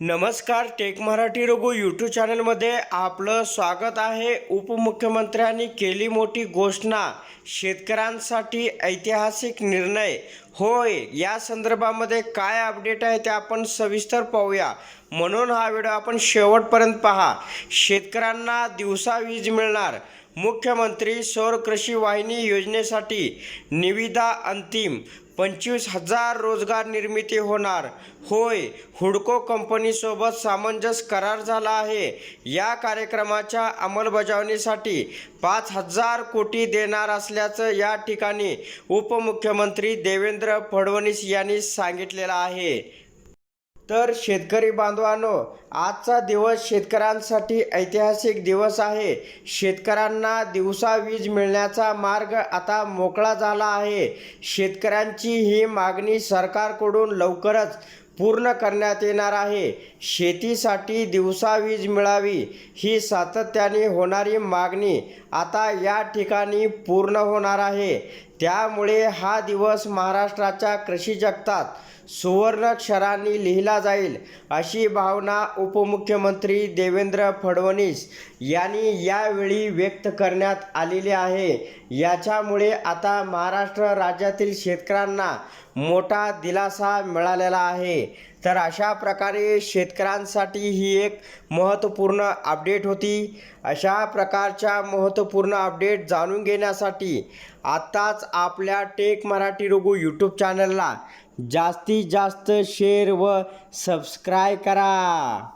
नमस्कार take Marathi Raghu YouTube चॅनलमध्ये आपलं स्वागत आहे उपमुख्यमंत्र्यांनी केली मोठी घोषणा शेतकऱ्यांसाठी ऐतिहासिक निर्णय. होय या संदर्भामध्ये काय अपडेट आहे ते आपण सविस्तर पाहूया. म्हणून हा व्हिडिओ आपण शेवटपर्यंत पहा. शेतकऱ्यांना दिवसा वीज मिळणार. मुख्यमंत्री सौर कृषी वाहिनी योजनेसाठी निविदा अंतिम. पंचवीस हजार रोजगार निर्मिती होणार. होय हुडको कंपनीसोबत सामंजस्य करार झाला आहे. या कार्यक्रमाच्या अंमलबजावणीसाठी पाच हजार कोटी देणार असल्याचं या ठिकाणी उपमुख्यमंत्री देवेंद्र फडणवीस यांनी सांगितलेलं आहे. तर शेतकरी बांधवांनो आजचा दिवस शेतकऱ्यांसाठी ऐतिहासिक दिवस आहे. शेतकऱ्यांना दिवसा वीज मिळण्याचा मार्ग आता मोकळा झाला आहे. शेतकऱ्यांची ही मागणी सरकारकडून लवकरच पूर्ण करण्यात येणार आहे. शेतीसाठी दिवसा वीज मिळावी ही सातत्याने होणारी मागणी आता या ठिकाणी पूर्ण होणार आहे. त्यामुळे हा दिवस महाराष्ट्राच्या कृषी जगतात सुवर्णक्षरांनी लिहिला जाईल अशी भावना उपमुख्यमंत्री देवेंद्र फडणवीस यांनी यावेळी व्यक्त करण्यात आलेली आहे. याच्यामुळे आता महाराष्ट्र राज्यातील शेतकऱ्यांना मोठा दिलासा मिळालेला आहे. तर अशा प्रकारे शेतकऱ्यांसाठी ही एक महत्त्वपूर्ण अपडेट होती. अशा प्रकारच्या महत्त्वपूर्ण अपडेट जाणून घेण्यासाठी आत्ताच आपल्या टेक मराठी रघु यूट्यूब चॅनलला जास्तीत जास्त शेअर व सबस्क्राय करा.